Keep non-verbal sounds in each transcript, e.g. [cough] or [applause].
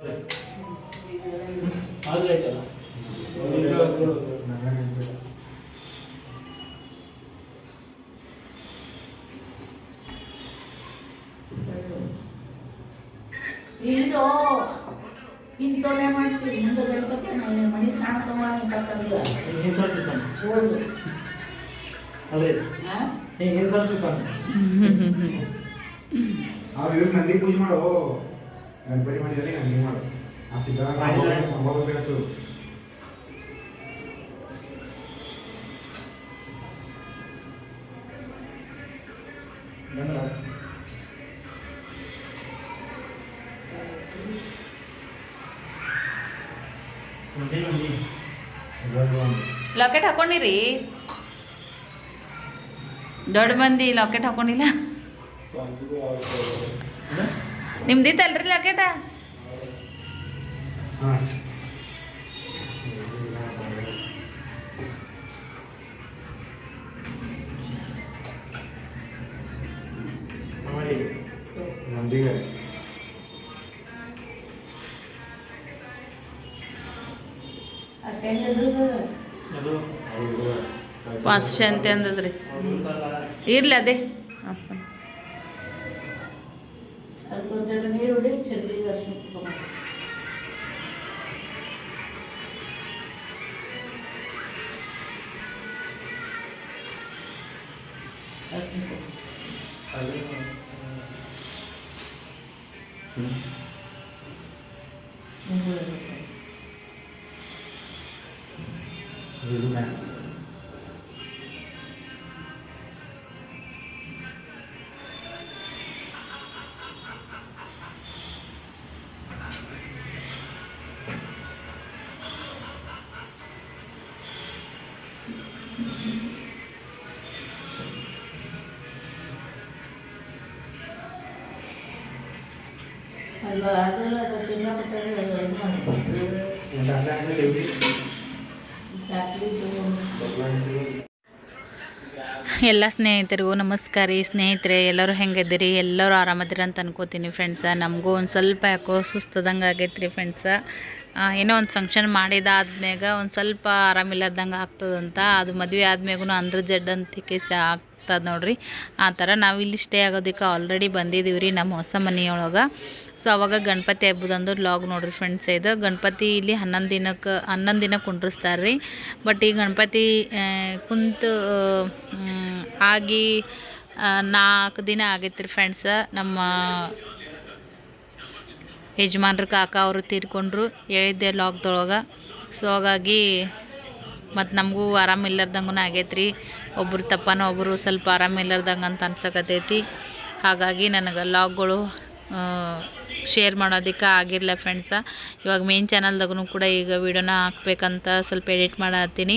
ಇಲ್ದು ಇಂಥವ್ರೆ ಮಾಡ್ತೀವಿ ಮುಂದೆ ಗಣಪತಿ ಮನೆ ಸ್ನಾನ ತಗೊಂಡು ಕಟ್ಟಂಗ ಓದು ಹಾಂ ಅವ್ರು ಇವ್ರು ನಂದಿ ಪೂಜೆ ಮಾಡೋ ಗಣಪತಿ ಮಾಡಿದ್ರೆ ಏನು ಮಾಡು ಆ ಸಿದ್ದರಾಮಯ್ಯ ಹೋಗಬೇಕು ಲಾಕೆಟ್ ಹಾಕೊಂಡಿರಿ? ದೊಡ್ಡ ಮಂದಿ ಲಾಕೆಟ್ ಹಾಕೊಂಡಿಲ್ಲ? ನಿಮ್ದಿತ್ತಲ್ರಿ ಲಾಕೆಟ ಫಾಸ್ಟ್ ಶಾಂತಿ ಅಂದದ್ರಿ. ಇರ್ಲಿ ಅದೇ. ಮಸ್ತ್. बर्थडे छत्तीसगढ़ से ಎಲ್ಲ ಸ್ನೇಹಿತರಿಗೂ ನಮಸ್ಕಾರ ರೀ. ಸ್ನೇಹಿತರೆ, ಎಲ್ಲರೂ ಹೆಂಗಿದ್ದೀರಿ? ಎಲ್ಲರೂ ಆರಾಮದಿರ ಅಂತ ಅನ್ಕೋತೀನಿ ಫ್ರೆಂಡ್ಸ ನಮಗೂ ಒಂದು ಸ್ವಲ್ಪ ಯಾಕೋ ಸುಸ್ತದಂಗೆ ಆಗೈತೆ ರೀ ಫ್ರೆಂಡ್ಸ ಏನೋ ಒಂದು ಫಂಕ್ಷನ್ ಮಾಡಿದಾದ್ಮ್ಯಾಗ ಒಂದು ಸ್ವಲ್ಪ ಆರಾಮಿಲ್ಲದಂಗೆ ಆಗ್ತದಂತ. ಅದು ಮದುವೆ ಆದ್ಮ್ಯಾಗೂ ಅಂದ್ರ ಜಡ್ ಅಂತ ಕೇಸಿ ಆಗ್ತದೆ ನೋಡ್ರಿ. ಆ ಥರ ನಾವು ಇಲ್ಲಿ ಸ್ಟೇ ಆಗೋದಕ್ಕೆ ಆಲ್ರೆಡಿ ಬಂದಿದ್ದೀವಿ ರೀ ನಮ್ಮ ಹೊಸ ಮನೆಯೊಳಗೆ. ಸೊ ಅವಾಗ ಗಣಪತಿ ಹಬ್ಬದಂದು ಲಾಗ್ ನೋಡ್ರಿ ಫ್ರೆಂಡ್ಸ್ ಇದು ಗಣಪತಿ ಇಲ್ಲಿ ಹನ್ನೊಂದು ದಿನಕ್ಕೆ ಹನ್ನೊಂದು ದಿನ ಕುಂಡ್ರಿಸ್ತಾರೆ ರೀ ಬಟ್ ಈ ಗಣಪತಿ ಕುಂತು ಆಗಿ ನಾಲ್ಕು ದಿನ ಆಗೈತೆ ರೀ ಫ್ರೆಂಡ್ಸ ನಮ್ಮ ಯಜಮಾನ್ರ ಕಾಕ ಅವರು ತೀರ್ಕೊಂಡ್ರು ಹೇಳಿದ್ದೆ ಲಾಕ್ದೊಳಗೆ ಸೊ ಹಾಗಾಗಿ ಮತ್ತು ನಮಗೂ ಆರಾಮಿಲ್ಲರ್ದಂಗೂ ಆಗೈತ್ರಿ. ಒಬ್ಬರು ತಪ್ಪನ ಒಬ್ಬರು ಸ್ವಲ್ಪ ಆರಾಮಿಲ್ಲರ್ದಂಗೆ ಅಂತ ಅನ್ಸಕತ್ತೈತಿ ಹಾಗಾಗಿ ನನಗೆ ಲಾಗ್ಗಳು ಶೇರ್ ಮಾಡೋದಕ್ಕೆ ಆಗಿರಲ್ಲ ಫ್ರೆಂಡ್ಸ ಇವಾಗ ಮೇನ್ ಚಾನಲ್ದಾಗೂ ಕೂಡ ಈಗ ವಿಡಿಯೋನ ಹಾಕ್ಬೇಕಂತ ಸ್ವಲ್ಪ ಎಡಿಟ್ ಮಾಡತ್ತೀನಿ.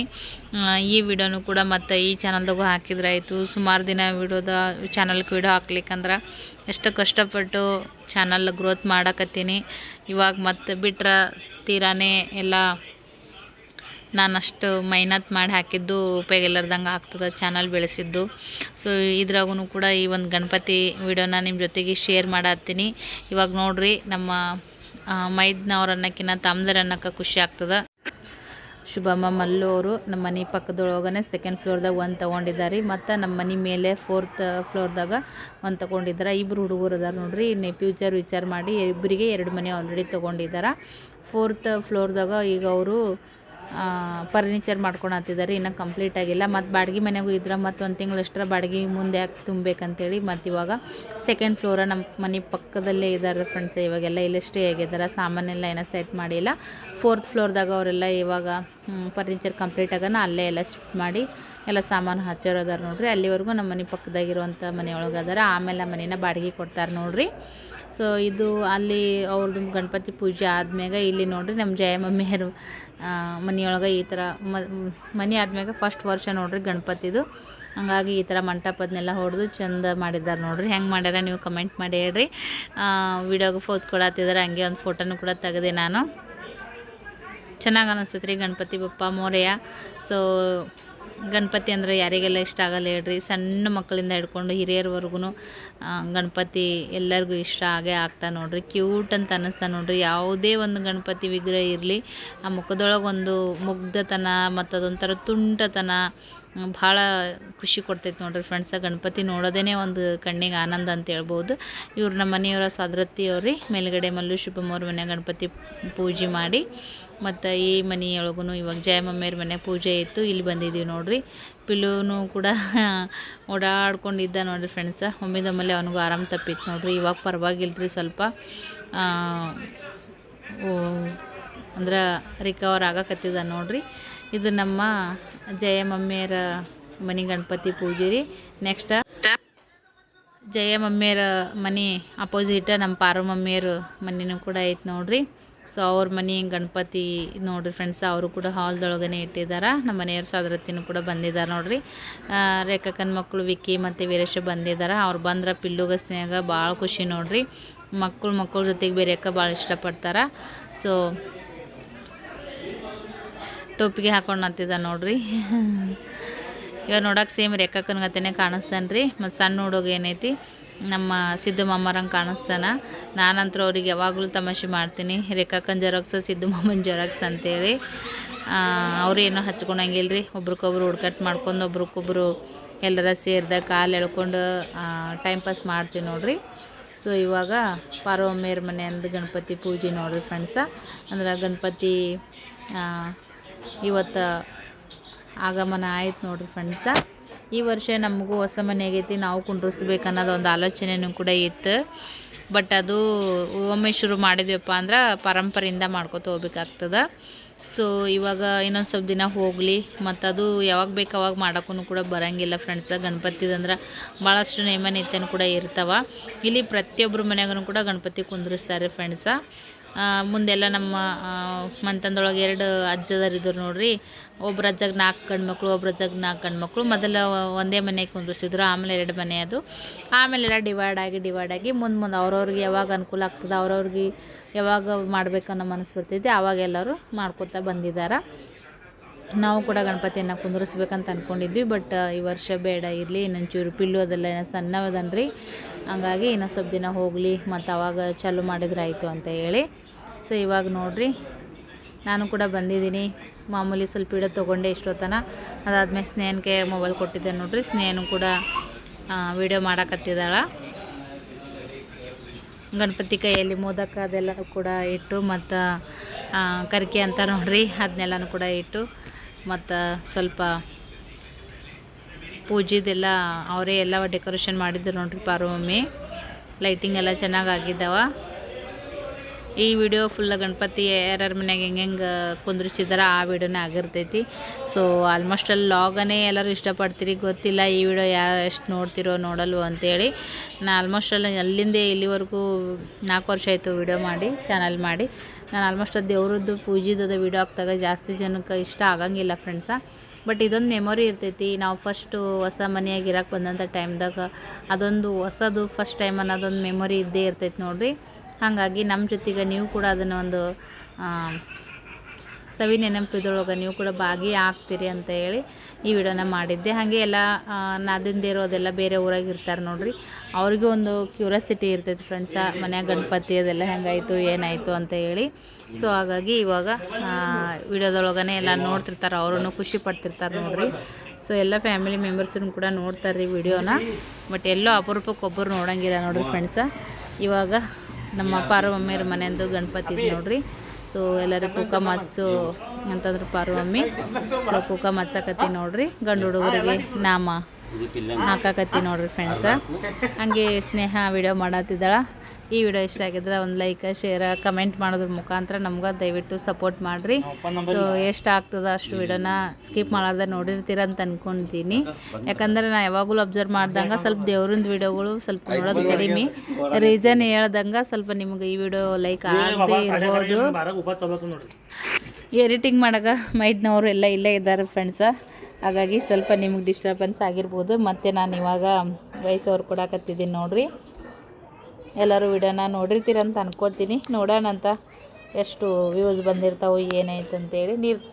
ಈ ವಿಡಿಯೋನು ಕೂಡ ಮತ್ತು ಈ ಚಾನಲ್ದಾಗೂ ಹಾಕಿದ್ರಾಯಿತು ಸುಮಾರು ದಿನ ವಿಡಿಯೋದ ಚಾನಲ್ಗೆ ವಿಡಿಯೋ ಹಾಕ್ಲಿಕ್ಕಂದ್ರೆ ಎಷ್ಟು ಕಷ್ಟಪಟ್ಟು ಚಾನಲ್ ಗ್ರೋತ್ ಮಾಡಕತ್ತೀನಿ. ಇವಾಗ ಮತ್ತೆ ಬಿಟ್ರೆ ತೀರಾನೇ ಎಲ್ಲ ನಾನು ಅಷ್ಟು ಮೈನತ್ ಮಾಡಿ ಹಾಕಿದ್ದು ಉಪಯೋಗ ಇಲ್ಲರ್ದಂಗೆ ಆಗ್ತದೆ ಚಾನಲ್ ಬೆಳೆಸಿದ್ದು. ಸೊ ಇದ್ರಾಗೂ ಕೂಡ ಈ ಒಂದು ಗಣಪತಿ ವಿಡಿಯೋನ ನಿಮ್ಮ ಜೊತೆಗೆ ಶೇರ್ ಮಾಡತ್ತೀನಿ. ಇವಾಗ ನೋಡ್ರಿ ನಮ್ಮ ಮೈದ್ನವ್ರ ಅನ್ನಕ್ಕಿಂತ ಖುಷಿ ಆಗ್ತದೆ. ಶುಭಮ್ಮ ಮಲ್ಲು ಅವರು ನಮ್ಮ ಮನೆ ಪಕ್ಕದೊಳಗನೆ ಸೆಕೆಂಡ್ ಫ್ಲೋರ್ದಾಗ ಒಂದು ತೊಗೊಂಡಿದ್ದಾರೆ. ಮತ್ತು ನಮ್ಮ ಮನೆ ಮೇಲೆ ಫೋರ್ತ್ ಫ್ಲೋರ್ದಾಗ ಒಂದು ತೊಗೊಂಡಿದ್ದಾರೆ. ಇಬ್ಬರು ಹುಡುಗರು ಅದಾರ ನೋಡ್ರಿ. ಇನ್ನು ಫ್ಯೂಚರ್ ವಿಚಾರ ಮಾಡಿ ಇಬ್ಬರಿಗೆ ಎರಡು ಮನೆ ಆಲ್ರೆಡಿ ತೊಗೊಂಡಿದ್ದಾರೆ. ಫೋರ್ತ್ ಫ್ಲೋರ್ದಾಗ ಈಗ ಅವರು ಫರ್ನಿಚರ್ ಮಾಡ್ಕೊಳತ್ತಿದ್ದಾರೆ ಇನ್ನೂ ಕಂಪ್ಲೀಟ್ ಆಗಿಲ್ಲ. ಮತ್ತು ಬಾಡಿಗೆ ಮನೆಗೂ ಇದ್ರೆ ಮತ್ತು ಒಂದು ತಿಂಗಳು ಅಷ್ಟರ ಬಾಡಿಗೆ ಮುಂದೆ ಯಾಕೆ ತುಂಬಬೇಕಂತೇಳಿ ಮತ್ತು ಇವಾಗ ಸೆಕೆಂಡ್ ಫ್ಲೋರ ನಮ್ಮ ಮನೆ ಪಕ್ಕದಲ್ಲೇ ಇದ್ದಾರೆ ಫ್ರೆಂಡ್ಸ್ ಇವಾಗೆಲ್ಲ ಇಲ್ಲೇ ಸ್ಟೇ ಆಗಿದ್ದಾರೆ ಸಾಮಾನೆಲ್ಲ ಏನೋ ಸೆಟ್ ಮಾಡಿಲ್ಲ. ಫೋರ್ತ್ ಫ್ಲೋರ್ದಾಗ ಅವರೆಲ್ಲ ಇವಾಗ ಫರ್ನಿಚರ್ ಕಂಪ್ಲೀಟ್ ಆಗೋಣ ಅಲ್ಲೇ ಎಲ್ಲ ಶಿಫ್ಟ್ ಮಾಡಿ ಎಲ್ಲ ಸಾಮಾನು ಹಚ್ಚಿರೋದಾರೆ ನೋಡ್ರಿ. ಅಲ್ಲಿವರೆಗೂ ನಮ್ಮ ಮನೆ ಪಕ್ಕದಾಗಿರುವಂಥ ಮನೆಯೊಳಗೆ ಅದಾರ ಆಮೇಲೆ ಮನೇನ ಬಾಡಿಗೆ ಕೊಡ್ತಾರೆ ನೋಡ್ರಿ. ಸೊ ಇದು ಅಲ್ಲಿ ಅವ್ರದ್ದು ಗಣಪತಿ ಪೂಜೆ ಆದ್ಮ್ಯಾಗ ಇಲ್ಲಿ ನೋಡ್ರಿ ನಮ್ಮ ಜಯ ಮಮ್ಮಿಯರು ಮನೆಯೊಳಗೆ ಈ ಥರ ಮನೆ ಆದ್ಮ್ಯಾಗ ಫಸ್ಟ್ ವರ್ಷ ನೋಡ್ರಿ ಗಣಪತಿದು. ಹಂಗಾಗಿ ಈ ಥರ ಮಂಟಪದನ್ನೆಲ್ಲ ಹೊಡೆದು ಚಂದ ಮಾಡಿದ್ದಾರೆ ನೋಡ್ರಿ. ಹೆಂಗೆ ಮಾಡ್ಯಾರ ನೀವು ಕಮೆಂಟ್ ಮಾಡಿ ಹೇಳ್ರಿ. ವಿಡಿಯೋಗೆ ಫೋಸ್ ಕೊಡತ್ತಿದ್ದಾರೆ ಹಂಗೆ ಒಂದು ಫೋಟೋನು ಕೂಡ ತೆಗೆದೆ ನಾನು. ಚೆನ್ನಾಗಿ ಅನಿಸ್ತೈತೆ ರೀ ಗಣಪತಿ ಬಪ್ಪ ಮೋರೆಯ. ಸೊ ಗಣಪತಿ ಅಂದರೆ ಯಾರಿಗೆಲ್ಲ ಇಷ್ಟ ಆಗಲ್ಲ ಹೇಳ್ರಿ. ಸಣ್ಣ ಮಕ್ಕಳಿಂದ ಹಿಡ್ಕೊಂಡು ಹಿರಿಯರವರೆಗೂ ಗಣಪತಿ ಎಲ್ಲರಿಗೂ ಇಷ್ಟ ಆಗೇ ಆಗ್ತಾ ನೋಡ್ರಿ. ಕ್ಯೂಟ್ ಅಂತ ಅನ್ನಿಸ್ತಾ ನೋಡ್ರಿ. ಯಾವುದೇ ಒಂದು ಗಣಪತಿ ವಿಗ್ರಹ ಇರಲಿ, ಆ ಮುಖದೊಳಗೆ ಒಂದು ಮುಗ್ಧತನ ಮತ್ತು ಅದೊಂಥರ ತುಂಟತನ ಭಾಳ ಖುಷಿ ಕೊಡ್ತೈತೆ ನೋಡ್ರಿ ಫ್ರೆಂಡ್ಸ ಗಣಪತಿ ನೋಡೋದೇ ಒಂದು ಕಣ್ಣಿಗೆ ಆನಂದ ಅಂತ ಹೇಳ್ಬೋದು. ಇವ್ರು ನಮ್ಮ ಮನೆಯವರ ಸದರತ್ತಿ ಅವ್ರಿ ಮೇಲುಗಡೆ ಮಲ್ಲು ಶುಭಮವ್ರ ಮನೆ ಗಣಪತಿ ಪೂಜೆ ಮಾಡಿ ಮತ್ತು ಈ ಮನೆಯೊಳಗೂ ಇವಾಗ ಜಯಮಮ್ಮಿಯವ್ರ ಮನೆ ಪೂಜೆ ಇತ್ತು, ಇಲ್ಲಿ ಬಂದಿದ್ದೀವಿ ನೋಡ್ರಿ. ಪಿಲ್ಲೂನು ಕೂಡ [laughs] ಓಡಾಡ್ಕೊಂಡಿದ್ದ ನೋಡ್ರಿ ಫ್ರೆಂಡ್ಸ ಒಮ್ಮಿದೊಮ್ಮಲೆ ಅವನಿಗೂ ಆರಾಮ್ ತಪ್ಪಿತ್ತು ನೋಡ್ರಿ. ಇವಾಗ ಪರವಾಗಿಲ್ರಿ ಸ್ವಲ್ಪ ಅಂದ್ರೆ ರಿಕವರ್ ಆಗಕತ್ತಿದ ನೋಡ್ರಿ. ಇದು ನಮ್ಮ ಜಯ ಮಮ್ಮಿಯರ ಮನೆ ಗಣಪತಿ ಪೂಜೆ ರೀ. ನೆಕ್ಸ್ಟ್ ಜಯ ಮಮ್ಮಿಯರ ಮನೆ ಅಪೋಸಿಟ್ ನಮ್ಮ ಪಾರು ಮಮ್ಮಿಯರ ಮನೆಯೂ ಕೂಡ ಐತೆ ನೋಡ್ರಿ. ಸೊ ಅವ್ರ ಮನೆ ಗಣಪತಿ ನೋಡಿರಿ ಫ್ರೆಂಡ್ಸ್ ಅವರು ಕೂಡ ಹಾಲ್ದೊಳಗನೆ ಇಟ್ಟಿದ್ದಾರೆ ನಮ್ಮ ಮನೆಯವ್ರ ಸದರತ್ತಿನೂ ಕೂಡ ಬಂದಿದ್ದಾರೆ ನೋಡ್ರಿ. ರೇಖಕನ ಮಕ್ಕಳು ವಿಕ್ಕಿ ಮತ್ತು ವೀರೇಶ ಬಂದಿದ್ದಾರೆ ಅವ್ರು ಬಂದ್ರೆ ಪಿಲ್ಲುಗ ಭಾಳ ಖುಷಿ ನೋಡ್ರಿ. ಮಕ್ಕಳು ಮಕ್ಕಳ ಜೊತೆಗೆ ಬೇರೆಕ ಭಾಳ ಇಷ್ಟಪಡ್ತಾರೆ. ಸೊ ಟೋಪಿಗೆ ಹಾಕೊಂಡು ಅಂತಿದ್ದ ನೋಡ್ರಿ. ಇವಾಗ ನೋಡಕ್ಕೆ ಸೇಮ್ ರೇಖಕ್ಕನ ಗತನೇ ಕಾಣಿಸ್ತಾನೆ ರೀ ಮತ್ತು ಸಣ್ಣ ಹುಡುಗ ಏನೈತಿ? ನಮ್ಮ ಸಿದ್ದು ಮಾಮರಂಗೆ ಕಾಣಿಸ್ತಾನ. ನಾನಂತರ ಅವ್ರಿಗೆ ಯಾವಾಗಲೂ ತಮಾಷೆ ಮಾಡ್ತೀನಿ. ರೇಖಾಕನ್ ಜೆರಾಕ್ಸ್ ಸಿದ್ದು ಮಾಮನ ಜೆರಾಕ್ಸ್ ಅಂತೇಳಿ. ಅವ್ರು ಏನೋ ಹಚ್ಕೊಳಂಗಿಲ್ಲ ರೀ ಒಬ್ರಿಗೊಬ್ರು ಹುಡ್ಕಟ್ ಮಾಡ್ಕೊಂಡು ಒಬ್ರಿಗೊಬ್ರು ಎಲ್ಲರ ಸೇರಿದ ಕಾಲು ಎಳ್ಕೊಂಡು ಟೈಮ್ ಪಾಸ್ ಮಾಡ್ತೀವಿ ನೋಡ್ರಿ. ಸೊ ಇವಾಗ ಪಾರ್ವಮ್ಮಿಯರ ಮನೆ ಅಂದು ಗಣಪತಿ ಪೂಜೆ ನೋಡ್ರಿ ಫ್ರೆಂಡ್ಸ ಅಂದ್ರೆ ಗಣಪತಿ ಇವತ್ತು ಆಗಮನ ಆಯ್ತು ನೋಡ್ರಿ ಫ್ರೆಂಡ್ಸ ಈ ವರ್ಷ ನಮಗೂ ಹೊಸ ಮನೆ ಆಗೈತಿ, ನಾವು ಕುಂಡ್ರಿಸ್ಬೇಕು ಅನ್ನೋದು ಒಂದು ಆಲೋಚನೆನೂ ಕೂಡ ಇತ್ತು. ಬಟ್ ಅದು ಒಮ್ಮೆ ಶುರು ಮಾಡಿದ್ವಪ್ಪ ಅಂದ್ರೆ ಪರಂಪರೆಯಿಂದ ಮಾಡ್ಕೊತ ಹೋಗ್ಬೇಕಾಗ್ತದೆ. ಸೊ ಇವಾಗ ಇನ್ನೊಂದು ಸ್ವಲ್ಪ ದಿನ ಹೋಗಲಿ, ಮತ್ತು ಅದು ಯಾವಾಗ ಬೇಕು ಅವಾಗ ಮಾಡೋಕ್ಕೂ ಕೂಡ ಬರೋಂಗಿಲ್ಲ ಫ್ರೆಂಡ್ಸ್ ಗಣಪತಿದಂದ್ರೆ ಭಾಳಷ್ಟು ನೇಮ ನಿತ್ಯನೂ ಕೂಡ ಇರ್ತಾವ. ಇಲ್ಲಿ ಪ್ರತಿಯೊಬ್ಬರ ಮನೆಯಾಗೂ ಕೂಡ ಗಣಪತಿ ಕುಂದಿರಿಸ್ತಾರೆ ಫ್ರೆಂಡ್ಸ ಮುಂದೆಲ್ಲ ನಮ್ಮ ಮಂತಂದೊಳಗೆ ಎರಡು ಅಜ್ಜದರಿದ್ರು ನೋಡ್ರಿ ಒಬ್ರು ಅಜ್ಜಗೆ ನಾಲ್ಕು ಗಂಡ್ಮಕ್ಳು, ಒಬ್ರು ಅಜ್ಜಗೆ ನಾಲ್ಕು ಗಂಡ್ಮಕ್ಳು. ಮೊದಲು ಒಂದೇ ಮನೆಗೆ ಕುಂದ್ರಿಸಿದ್ರು, ಆಮೇಲೆ ಎರಡು ಮನೆ ಅದು. ಆಮೇಲೆ ಎಲ್ಲ ಡಿವೈಡ್ ಆಗಿ ಡಿವೈಡ್ ಆಗಿ ಮುಂದೆ ಮುಂದೆ ಅವ್ರವ್ರಿಗೆ ಯಾವಾಗ ಅನುಕೂಲ ಆಗ್ತದೆ, ಅವ್ರವ್ರಿಗೆ ಯಾವಾಗ ಮಾಡ್ಬೇಕನ್ನೋ ಮನಸ್ಸು ಬರ್ತೈತಿ ಆವಾಗೆಲ್ಲರೂ ಮಾಡ್ಕೊತಾ ಬಂದಿದ್ದಾರೆ ನಾವು ಕೂಡ ಗಣಪತಿಯನ್ನು ಕುಂದ್ರಿಸ್ಬೇಕಂತ ಅಂದ್ಕೊಂಡಿದ್ವಿ ಬಟ್ ಈ ವರ್ಷ ಬೇಡ ಇರಲಿ, ಇನ್ನೊಂಚೂರು ಪಿಲ್ಲು ಅದೆಲ್ಲ ಏನೋ ಸಣ್ಣವದನ್ರಿ. ಹಂಗಾಗಿ ಇನ್ನೊಂದು ಸ್ವಲ್ಪ ದಿನ ಹೋಗಲಿ, ಮತ್ತು ಅವಾಗ ಚಾಲು ಮಾಡಿದ್ರೆ ಆಯಿತು ಅಂತ ಹೇಳಿ. ಸೊ ಇವಾಗ ನೋಡಿರಿ, ನಾನು ಕೂಡ ಬಂದಿದ್ದೀನಿ. ಮಾಮೂಲಿ ಸ್ವಲ್ಪ ಇಡ ತೊಗೊಂಡೆ ಇಷ್ಟೊತ್ತನ. ಅದಾದ್ಮೇಲೆ ಸ್ನೇಹನ್ಗೆ ಮೊಬೈಲ್ ಕೊಟ್ಟಿದ್ದೆ ನೋಡ್ರಿ. ಸ್ನೇಹನು ಕೂಡ ವಿಡಿಯೋ ಮಾಡಕತ್ತಿದ್ದಾಳ. ಗಣಪತಿ ಕೈಯಲ್ಲಿ ಮೋದಕ ಅದೆಲ್ಲ ಕೂಡ ಇಟ್ಟು ಮತ್ತು ಕರ್ಕಿ ಅಂತ ನೋಡ್ರಿ. ಅದನ್ನೆಲ್ಲನೂ ಕೂಡ ಇಟ್ಟು ಮತ್ತು ಸ್ವಲ್ಪ ಪೂಜೆದೆಲ್ಲ ಅವರೇ ಎಲ್ಲ ಡೆಕೋರೇಷನ್ ಮಾಡಿದ್ರು ನೋಡ್ರಿ ಪಾರ್ವಮ್ಮಿ ಲೈಟಿಂಗ್ ಎಲ್ಲ ಚೆನ್ನಾಗಿ ಆಗಿದ್ದಾವ ಈ ವಿಡಿಯೋ ಫುಲ್ಲ ಗಣಪತಿ ಯಾರ್ಯಾರ ಮನೆಯಾಗ ಹೆಂಗೆ ಹೆಂಗೆ ಕುಂದ್ರಿಸಿದಾರ ಆ ವಿಡಿಯೋನೇ ಆಗಿರ್ತೈತಿ. ಸೊ ಆಲ್ಮೋಸ್ಟ್ ಅಲ್ಲಿ ಲಾಗನೇ ಎಲ್ಲರೂ ಇಷ್ಟಪಡ್ತೀರಿ, ಗೊತ್ತಿಲ್ಲ ಈ ವಿಡಿಯೋ ಯಾರು ಎಷ್ಟು ನೋಡ್ತಿರೋ ನೋಡಲ್ವೋ ಅಂತೇಳಿ. ನಾನು ಆಲ್ಮೋಸ್ಟ್ ಅಲ್ಲಿ ಅಲ್ಲಿಂದೇ ಇಲ್ಲಿವರೆಗೂ ನಾಲ್ಕು ವರ್ಷ ಆಯಿತು ವಿಡಿಯೋ ಮಾಡಿ ಚಾನಲ್ ಮಾಡಿ. ನಾನು ಆಲ್ಮೋಸ್ಟ್ ಅದು ದೇವ್ರದ್ದು ಪೂಜೆದು ವಿಡಿಯೋ ಹಾಕ್ದಾಗ ಜಾಸ್ತಿ ಜನಕ್ಕೆ ಇಷ್ಟ ಆಗಂಗಿಲ್ಲ ಫ್ರೆಂಡ್ಸ ಬಟ್ ಇದೊಂದು ಮೆಮೊರಿ ಇರ್ತೈತಿ, ನಾವು ಫಸ್ಟು ಹೊಸ ಮನೆಯಾಗಿ ಇರೋಕೆ ಬಂದಂಥ ಟೈಮ್ದಾಗ ಅದೊಂದು ಹೊಸದು ಫಸ್ಟ್ ಟೈಮ್ ಅನ್ನೋದೊಂದು ಮೆಮೊರಿ ಇದ್ದೇ ಇರ್ತೈತಿ ನೋಡ್ರಿ. ಹಾಗಾಗಿ ನಮ್ಮ ಜೊತೆಗೆ ನೀವು ಕೂಡ ಅದನ್ನು ಒಂದು ಸವಿ ನೆನಪಿದೊಳಗೆ ನೀವು ಕೂಡ ಭಾಗಿ ಆಗ್ತೀರಿ ಅಂತ ಹೇಳಿ ಈ ವಿಡಿಯೋನ ಮಾಡಿದ್ದೆ. ಹಾಗೆ ಎಲ್ಲ ನಾದಿಂದಿರೋದೆಲ್ಲ ಬೇರೆ ಊರಾಗ ಇರ್ತಾರೆ ನೋಡಿರಿ. ಅವ್ರಿಗೂ ಒಂದು ಕ್ಯೂರಿಯಾಸಿಟಿ ಇರ್ತೈತೆ ಫ್ರೆಂಡ್ಸ ಮನ್ಯಾಗ ಗಣಪತಿ ಅದೆಲ್ಲ ಹೆಂಗಾಯಿತು, ಏನಾಯಿತು ಅಂತ ಹೇಳಿ. ಸೊ ಹಾಗಾಗಿ ಇವಾಗ ವಿಡಿಯೋದೊಳಗನೆ ಎಲ್ಲ ನೋಡ್ತಿರ್ತಾರೆ ಅವ್ರೂ ಖುಷಿ ಪಡ್ತಿರ್ತಾರೆ ನೋಡ್ರಿ. ಸೊ ಎಲ್ಲ ಫ್ಯಾಮಿಲಿ ಮೆಂಬರ್ಸನ್ನು ಕೂಡ ನೋಡ್ತಾರೆ ರೀ ವಿಡಿಯೋನ. ಬಟ್ ಎಲ್ಲೋ ಅಪರೂಪಕ್ಕೆ ಒಬ್ಬರು ನೋಡೋಂಗಿಲ್ಲ ನೋಡ್ರಿ ಫ್ರೆಂಡ್ಸ ಇವಾಗ ನಮ್ಮ ಪಾರ್ವಮ್ಮಿಯರ ಮನೆಯಂದು ಗಣಪತಿ ಇದೆ ನೋಡ್ರಿ. ಸೊ ಎಲ್ಲರೂ ಕುಕ್ಕ ಮಚ್ಚು ಅಂತಂದ್ರೆ ಪಾರ್ವಮ್ಮಿ. ಸೊ ಕುಕ್ಕ ಮಚ್ಚಕತ್ತಿ ನೋಡ್ರಿ. ಗಂಡು ಹುಡುಗರಿಗೆ ನಾಮ ಹಾಕಾಕತ್ತಿ ನೋಡ್ರಿ ಫ್ರೆಂಡ್ಸ ಹಂಗೆ ಸ್ನೇಹ ವಿಡಿಯೋ ಮಾಡತ್ತಿದ್ದಾಳ. ಈ ವಿಡಿಯೋ ಇಷ್ಟ ಆಗಿದ್ರೆ ಒಂದು ಲೈಕ್ ಶೇರ್ ಕಮೆಂಟ್ ಮಾಡೋದ್ರ ಮುಖಾಂತರ ನಮ್ಗೆ ದಯವಿಟ್ಟು ಸಪೋರ್ಟ್ ಮಾಡಿರಿ. ಸೊ ಎಷ್ಟು ಆಗ್ತದ ಅಷ್ಟು ವಿಡಿಯೋನ ಸ್ಕಿಪ್ ಮಾಡಾರ್ದೆ ನೋಡಿರ್ತೀರ ಅಂತ ಅನ್ಕೊಂತೀನಿ ಯಾಕಂದ್ರೆ ನಾ ಯಾವಾಗಲೂ ಅಬ್ಸರ್ವ್ ಮಾಡ್ದಂಗೆ ಸ್ವಲ್ಪ ದೇವ್ರಿಂದ ವಿಡಿಯೋಗಳು ಸ್ವಲ್ಪ ನೋಡೋದು ಕಡಿಮೆ. ರೀಸನ್ ಹೇಳ್ದಂಗೆ ಸ್ವಲ್ಪ ನಿಮ್ಗೆ ಈ ವಿಡಿಯೋ ಲೈಕ್ ಆಗದೆ ಇರ್ಬೋದು. ಎಡಿಟಿಂಗ್ ಮಾಡಕ್ಕೆ ಮೈದ್ನವರು ಎಲ್ಲ ಇಲ್ಲೇ ಇದ್ದಾರೆ ಫ್ರೆಂಡ್ಸ ಹಾಗಾಗಿ ಸ್ವಲ್ಪ ನಿಮ್ಗೆ ಡಿಸ್ಟರ್ಬೆನ್ಸ್ ಆಗಿರ್ಬೋದು. ಮತ್ತು ನಾನು ಇವಾಗ ವಯಸ್ಸವ್ರು ಕೊಡಾಕತ್ತಿದ್ದೀನಿ ನೋಡ್ರಿ. ಎಲ್ಲರೂ ವಿಡಿಯೋನ ನೋಡಿರ್ತೀರಂತ ಅನ್ಕೊಳ್ತೀನಿ. ನೋಡೋಣ ಅಂತ ಎಷ್ಟು ವ್ಯೂಸ್ ಬಂದಿರ್ತಾವೆ ಏನಾಯ್ತು ಅಂತೇಳಿ ನೀರು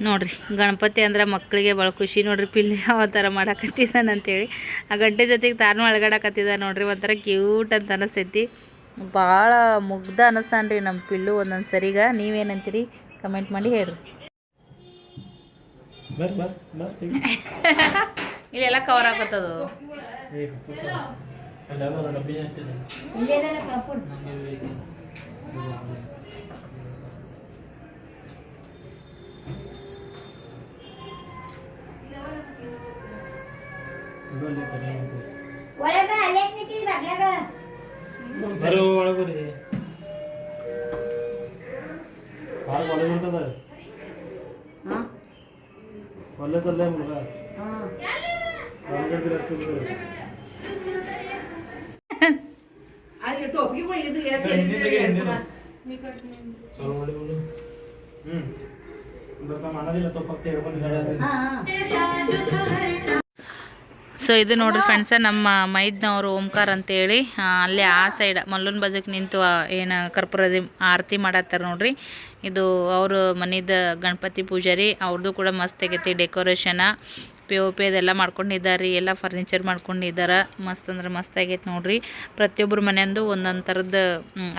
ನೋಡ್ರಿ ಗಣಪತಿ ಅಂದ್ರೆ ಮಕ್ಕಳಿಗೆ ಭಾಳ ಖುಷಿ ನೋಡ್ರಿ ಪಿಲ್ಲಿ ಯಾವ ಥರ ಮಾಡಾಕತ್ತಿದ್ದಾನೆ ಅಂತೇಳಿ. ಆ ಗಂಟೆ ಜೊತೆಗೆ ತಾನು ಅಳಗಾಡಕತ್ತಿದ ನೋಡ್ರಿ ಒಂಥರ ಕ್ಯೂಟ್ ಅಂತ ಅನಿಸ್ತೈತಿ. ಭಾಳ ಮುಗ್ಧ ಅನಿಸ್ತಾನೆ ರೀ ನಮ್ಮ ಪಿಲ್ಲು ಒಂದೊಂದು ಸರಿಗ. ನೀವೇನಂತೀರಿ? ಕಮೆಂಟ್ ಮಾಡಿ ಹೇಳ್ರಿ. [laughs] ಇಲ್ಲೆಲ್ಲ ಕವರ್ ಆಗತ್ತದು ಅಲ್ಲ ಬರೋ ಡಬ್ಬಿ ಅಂತಿದೆ ನಂಗೆ ಬೇಕು. ಇದು ಅಲ್ಲಿ ಕಡೆ ಉಂಟು. ಬರೋ ಒಳಗೆ ಬರ್ರಿ ಭಾಳ ಒಳಗೆ ಉಂಟದ ಒಳ್ಳೆ ಸಲ್ಲೇ ಮುಗ ಒಳಗಡೆ ಅಷ್ಟು ಚಲೋ ಮಾಡಿ ಬಿಡು ಹ್ಞೂ ಇವತ್ತ ಮಾಡೋದಿಲ್ಲ ತಪ್ಪ ಹೇಳ್ಕೊಂಡು ಸೊ ಇದು ನೋಡ್ರಿ ಫ್ರೆಂಡ್ಸ ನಮ್ಮ ಮೈದ್ನವರು ಓಂಕಾರ ಅಂತೇಳಿ ಹೇಳಿ ಅಲ್ಲೇ ಆ ಸೈಡ್ ಮಲ್ಲೂನ್ ಬಜಕ್ ನಿಂತು ಏನು ಕರ್ಪೂರದ ಆರತಿ ಮಾಡತ್ತಾರ ನೋಡ್ರಿ. ಇದು ಅವರು ಮನಿದ ಗಣಪತಿ ಪೂಜಾರಿ ಅವ್ರದ್ದು ಕೂಡ ಮಸ್ತ್ ಆಗೈತಿ ಡೆಕೋರೇಷನ ಪಿ ಓ ಪಿ ಅದೆಲ್ಲ ಮಾಡ್ಕೊಂಡಿದ್ದಾರೆ ರೀ ಎಲ್ಲ ಫರ್ನಿಚರ್ ಮಾಡ್ಕೊಂಡಿದ್ದಾರೆ. ಮಸ್ತ್ ಅಂದ್ರೆ ಮಸ್ತ್ ಆಗೈತೆ ನೋಡ್ರಿ. ಪ್ರತಿಯೊಬ್ಬರ ಮನೆಯಂದು ಒಂದೊಂದು ಥರದ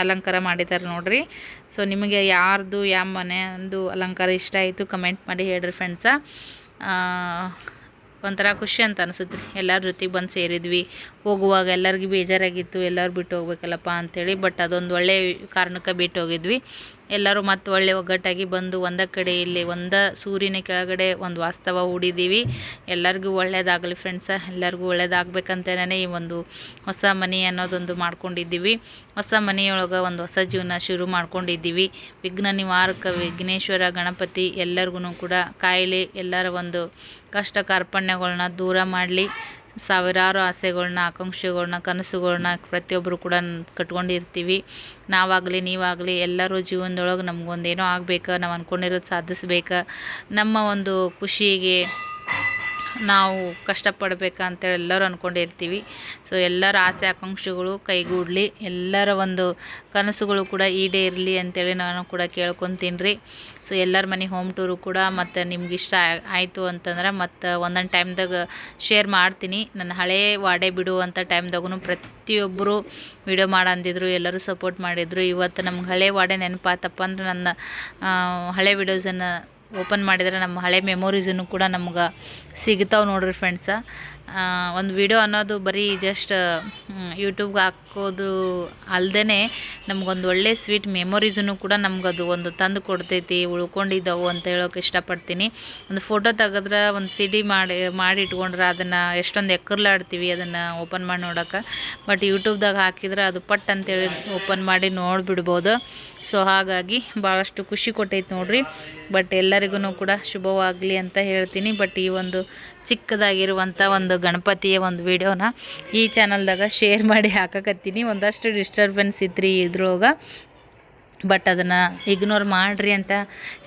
ಅಲಂಕಾರ ಮಾಡಿದ್ದಾರೆ ನೋಡ್ರಿ. ಸೊ ನಿಮಗೆ ಯಾರ್ದು, ಯಾವ ಮನೆಯಂದು ಅಲಂಕಾರ ಇಷ್ಟ ಆಯಿತು ಕಮೆಂಟ್ ಮಾಡಿ ಹೇಳ್ರಿ ಫ್ರೆಂಡ್ಸ ಒಂಥರ ಖುಷಿ ಅಂತ ಅನಿಸುತ್ತೆ. ರೀ ಎಲ್ಲರ ಜೊತೆಗೆ ಬಂದು ಸೇರಿದ್ವಿ. ಹೋಗುವಾಗ ಎಲ್ಲರಿಗೂ ಬೇಜಾರಾಗಿತ್ತು. ಎಲ್ಲರೂ ಬಿಟ್ಟು ಹೋಗ್ಬೇಕಲ್ಲಪ್ಪ ಅಂಥೇಳಿ ಬಟ್ ಅದೊಂದು ಒಳ್ಳೆ ಕಾರಣಕ್ಕೆ ಬಿಟ್ಟು ಹೋಗಿದ್ವಿ. ಎಲ್ಲರೂ ಮತ್ತೆ ಒಳ್ಳೆ ಒಗ್ಗಟ್ಟಾಗಿ ಬಂದು ಒಂದ ಕಡೆ ಇಲ್ಲಿ ಒಂದ ಸೂರ್ಯನ ಕೆಳಗಡೆ ಒಂದು ವಾಸ್ತವ ಹೂಡಿದ್ದೀವಿ ಎಲ್ಲರಿಗೂ ಒಳ್ಳೇದಾಗಲಿ ಫ್ರೆಂಡ್ಸ ಎಲ್ಲರಿಗೂ ಒಳ್ಳೇದಾಗಬೇಕಂತಲೇ ಈ ಒಂದು ಹೊಸ ಮನೆ ಅನ್ನೋದೊಂದು ಮಾಡ್ಕೊಂಡಿದ್ದೀವಿ. ಹೊಸ ಮನೆಯೊಳಗೆ ಒಂದು ಹೊಸ ಜೀವನ ಶುರು ಮಾಡ್ಕೊಂಡಿದ್ದೀವಿ. ವಿಘ್ನ ನಿವಾರಕ ವಿಘ್ನೇಶ್ವರ ಗಣಪತಿ ಎಲ್ಲರಿಗೂ ಕೂಡ ಕಾಯಿಲೆ ಎಲ್ಲರ ಒಂದು ಕಷ್ಟ ಕಾರ್ಪಣ್ಯಗಳನ್ನ ದೂರ ಮಾಡಲಿ. ಸಾವಿರಾರು ಆಸೆಗಳನ್ನ ಆಕಾಂಕ್ಷೆಗಳನ್ನ ಕನಸುಗಳನ್ನ ಪ್ರತಿಯೊಬ್ಬರು ಕೂಡ ಕಟ್ಕೊಂಡಿರ್ತೀವಿ. ನಾವಾಗಲಿ, ನೀವಾಗಲಿ ಎಲ್ಲರೂ ಜೀವನದೊಳಗೆ ನಮಗೊಂದೇನೋ ಆಗ್ಬೇಕು, ನಾವು ಅಂದ್ಕೊಂಡಿರೋದು ಸಾಧಿಸ್ಬೇಕು. ನಮ್ಮ ಒಂದು ಖುಷಿಗೆ ನಾವು ಕಷ್ಟಪಡ್ಬೇಕಂತೇಳಿ ಎಲ್ಲರೂ ಅಂದ್ಕೊಂಡಿರ್ತೀವಿ ಸೊ ಎಲ್ಲರ ಆಸೆ, ಆಕಾಂಕ್ಷೆಗಳು ಕೈಗೂಡಲಿ. ಎಲ್ಲರ ಒಂದು ಕನಸುಗಳು ಕೂಡ ಈಡೇರಲಿ ಅಂತೇಳಿ ನಾನು ಕೂಡ ಕೇಳ್ಕೊತೀನಿ. ರೀ ಸೊ ಎಲ್ಲರ ಮನೆ ಹೋಮ್ ಟೂರು ಕೂಡ ಮತ್ತು ನಿಮ್ಗೆ ಇಷ್ಟ ಆಯಿತು ಅಂತಂದ್ರೆ ಮತ್ತು ಒಂದೊಂದು ಟೈಮ್ದಾಗ ಶೇರ್ ಮಾಡ್ತೀನಿ. ನನ್ನ ಹಳೇ ವಾಡೆ ಬಿಡುವಂಥ ಟೈಮ್ದಾಗೂ ಪ್ರತಿಯೊಬ್ಬರು ವಿಡಿಯೋ ಮಾಡಂದಿದ್ರು, ಎಲ್ಲರೂ ಸಪೋರ್ಟ್ ಮಾಡಿದರು. ಇವತ್ತು ನಮ್ಗೆ ಹಳೆ ವಾಡೆ ನೆನಪಾತಪ್ಪ ಅಂದ್ರೆ ನನ್ನ ಹಳೆ ವಿಡಿಯೋಸನ್ನು ಓಪನ್ ಮಾಡಿದರೆ ನಮ್ಮ ಹಳೆ ಮೆಮೊರೀಸನ್ನು ಕೂಡ ನಮ್ಗೆ ಸಿಗ್ತಾವೆ ನೋಡ್ರಿ ಫ್ರೆಂಡ್ಸ ಒಂದು ವಿಡಿಯೋ ಅನ್ನೋದು ಬರೀ ಜಸ್ಟ್ ಯೂಟ್ಯೂಬ್ಗೆ ಹಾಕೋದು ಅಲ್ಲದೇ ನಮಗೊಂದು ಒಳ್ಳೆ ಸ್ವೀಟ್ ಮೆಮೊರೀಸನ್ನು ಕೂಡ ನಮಗದು ಒಂದು ತಂದು ಕೊಡ್ತೈತಿ, ಉಳ್ಕೊಂಡಿದ್ದವು ಅಂತ ಹೇಳೋಕೆ ಇಷ್ಟಪಡ್ತೀನಿ. ಒಂದು ಫೋಟೋ ತೆಗೆದ್ರೆ ಒಂದು ಸಿ ಡಿ ಮಾಡಿ ಮಾಡಿ ಇಟ್ಕೊಂಡ್ರೆ ಅದನ್ನು ಎಷ್ಟೊಂದು ಎಕ್ಕರ್ಲಾಡ್ತೀವಿ ಅದನ್ನು ಓಪನ್ ಮಾಡಿ ನೋಡೋಕೆ. ಬಟ್ ಯೂಟ್ಯೂಬ್ದಾಗ ಹಾಕಿದ್ರೆ ಅದು ಪಟ್ ಅಂತೇಳಿ ಓಪನ್ ಮಾಡಿ ನೋಡಿಬಿಡ್ಬೋದು. ಸೊ ಹಾಗಾಗಿ ಭಾಳಷ್ಟು ಖುಷಿ ಕೊಟ್ಟೈತೆ ನೋಡಿರಿ. ಬಟ್ ಎಲ್ಲರಿಗೂ ಕೂಡ ಶುಭವಾಗಲಿ ಅಂತ ಹೇಳ್ತೀನಿ. ಬಟ್ ಈ ಒಂದು ಚಿಕ್ಕದಾಗಿರುವಂಥ ಒಂದು ಗಣಪತಿಯ ಒಂದು ವಿಡಿಯೋನ ಈ ಚಾನಲ್ದಾಗ ಶೇರ್ ಮಾಡಿ ಹಾಕಕತ್ತೀನಿ. ಒಂದಷ್ಟು ಡಿಸ್ಟರ್ಬೆನ್ಸ್ ಇದ್ರಿ ಇದ್ರೊಳಗೆ ಬಟ್ ಅದನ್ನು ಇಗ್ನೋರ್ ಮಾಡಿರಿ ಅಂತ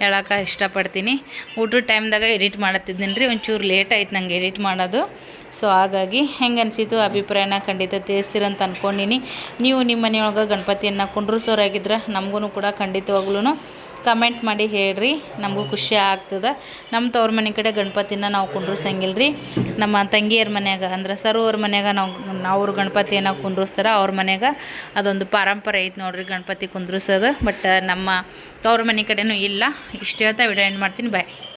ಹೇಳೋಕೆ ಇಷ್ಟಪಡ್ತೀನಿ. ಊಟದ ಟೈಮ್ದಾಗ ಎಡಿಟ್ ಮಾಡತ್ತಿದ್ದೀನಿ ರೀ ಒಂಚೂರು ಲೇಟ್ ಆಯ್ತು ನಂಗೆ ಎಡಿಟ್ ಮಾಡೋದು. ಸೊ ಹಾಗಾಗಿ ಹೆಂಗೆ ಅನಿಸಿತು? ಅಭಿಪ್ರಾಯನ ಖಂಡಿತ ತಿಳಿಸ್ತೀರಂತ ಅಂದ್ಕೊಂಡಿನಿ ನೀವು ನಿಮ್ಮ ಮನೆಯೊಳಗೆ ಗಣಪತಿಯನ್ನು ಕುಂಡ್ರಸೋರಾಗಿದ್ರೆ ನಮಗೂ ಕೂಡ ಖಂಡಿತವಾಗ್ಲೂ ಕಮೆಂಟ್ ಮಾಡಿ ಹೇಳ್ರಿ. ನಮಗೂ ಖುಷಿ ಆಗ್ತದೆ. ನಮ್ಮ ತವ್ರ ಮನೆ ಕಡೆ ಗಣಪತಿನ ನಾವು ಕುಂಡ್ರಿಸಂಗಿಲ್ಲ ರೀ ನಮ್ಮ ತಂಗಿಯರ ಮನೆಯಾಗ, ಅಂದ್ರೆ ಸರ್ವ್ರ ಮನ್ಯಾಗ ನಾವು ಅವ್ರ ಗಣಪತಿಯನ್ನು ಕುಂದ್ರಿಸ್ತಾರೆ ಅವ್ರ ಮನ್ಯಾಗ ಅದೊಂದು ಪಾರಂಪರೆ ಐತೆ ನೋಡ್ರಿ ಗಣಪತಿ ಕುಂದ್ರಿಸೋದು ಬಟ್ ನಮ್ಮ ತವ್ರ ಮನೆ ಕಡೆನೂ ಇಲ್ಲ. ಇಷ್ಟು ಹೇಳ್ತಾ ವಿಡಿಯೋ ಎಂಡ್ ಮಾಡ್ತೀನಿ. ಬಾಯ್